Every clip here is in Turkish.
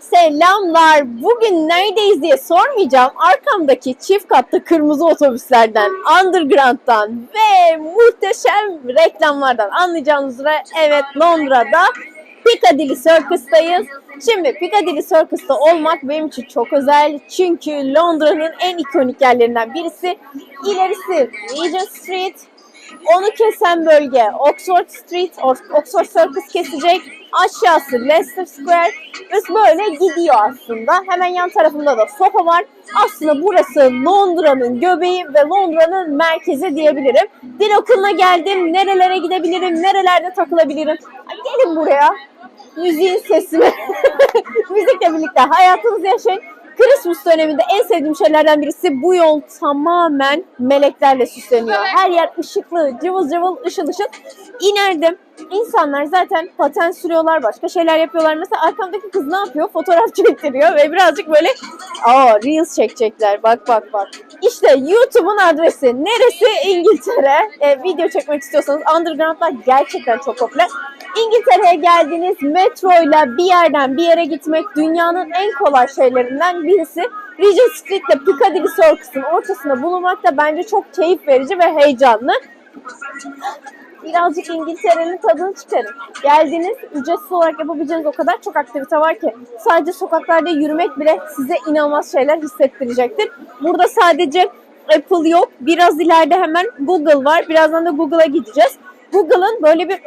Selamlar. Bugün neredeyiz diye sormayacağım. Arkamdaki çift katlı kırmızı otobüslerden, Underground'dan ve muhteşem reklamlardan anlayacağınız üzere evet Londra'da Piccadilly Circus'tayız. Şimdi Piccadilly Circus'ta olmak benim için çok özel. Çünkü Londra'nın en ikonik yerlerinden birisi. İlerisi Regent Street, onu kesen bölge Oxford Street, Oxford Circus kesecek. Aşağısı Leicester Square. Ve böyle gidiyor aslında. Hemen yan tarafında da Soho var. Aslında burası Londra'nın göbeği ve Londra'nın merkezi diyebilirim. Dil okuluna geldim. Nerelere gidebilirim? Nerelerde takılabilirim? Gelin buraya. Müziğin sesini. Müzikle birlikte hayatınızı yaşayın. Christmas döneminde en sevdiğim şeylerden birisi bu yol tamamen meleklerle süsleniyor. Her yer ışıklı, cıvıl cıvıl, ışıl ışıl. İnerdim. İnsanlar zaten paten sürüyorlar, başka şeyler yapıyorlar. Mesela arkamdaki kız ne yapıyor? Fotoğraf çektiriyor ve birazcık böyle aa Reels çekecekler. Bak bak bak. İşte YouTube'un adresi. Neresi? İngiltere. E, video çekmek istiyorsanız Underground'lar gerçekten çok popüler. İngiltere'ye geldiniz metroyla bir yerden bir yere gitmek dünyanın en kolay şeylerinden birisi. Regent Street ile Piccadilly Circus'un ortasında bulunmak da bence çok keyif verici ve heyecanlı. Birazcık İngiltere'nin tadını çıkarın. Geldiniz, ücretsiz olarak yapabileceğiniz o kadar çok aktivite var ki. Sadece sokaklarda yürümek bile size inanılmaz şeyler hissettirecektir. Burada sadece Apple yok. Biraz ileride hemen Google var. Birazdan da Google'a gideceğiz. Google'ın böyle bir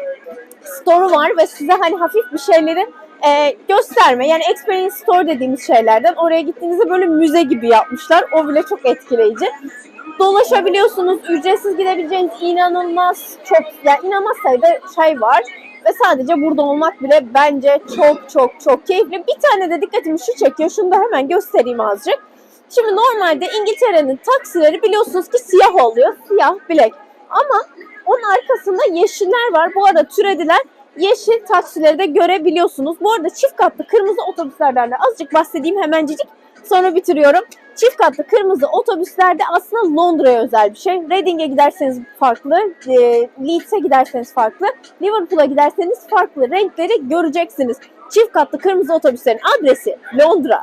store'u var ve size hani hafif bir şeyleri e, gösterme. Yani experience store dediğimiz şeylerden oraya gittiğinizde böyle müze gibi yapmışlar. O bile çok etkileyici. Dolaşabiliyorsunuz. Ücretsiz gidebileceğiniz inanılmaz çok yani inanılmaz sayıda şey var. Ve sadece burada olmak bile bence çok çok çok keyifli. Bir tane de dikkatimi şu çekiyor. Şunu da hemen göstereyim azıcık. Şimdi normalde İngiltere'nin taksileri biliyorsunuz ki siyah oluyor. Siyah bilek. Ama onun arkasında yeşiller var. Bu arada türediler. Yeşil taksileri de görebiliyorsunuz. Bu arada çift katlı kırmızı otobüslerden de azıcık bahsedeyim hemencik. Sonra bitiriyorum. Çift katlı kırmızı otobüslerde aslında Londra'ya özel bir şey. Reading'e giderseniz farklı, e, Leeds'e giderseniz farklı, Liverpool'a giderseniz farklı renkleri göreceksiniz. Çift katlı kırmızı otobüslerin adresi Londra.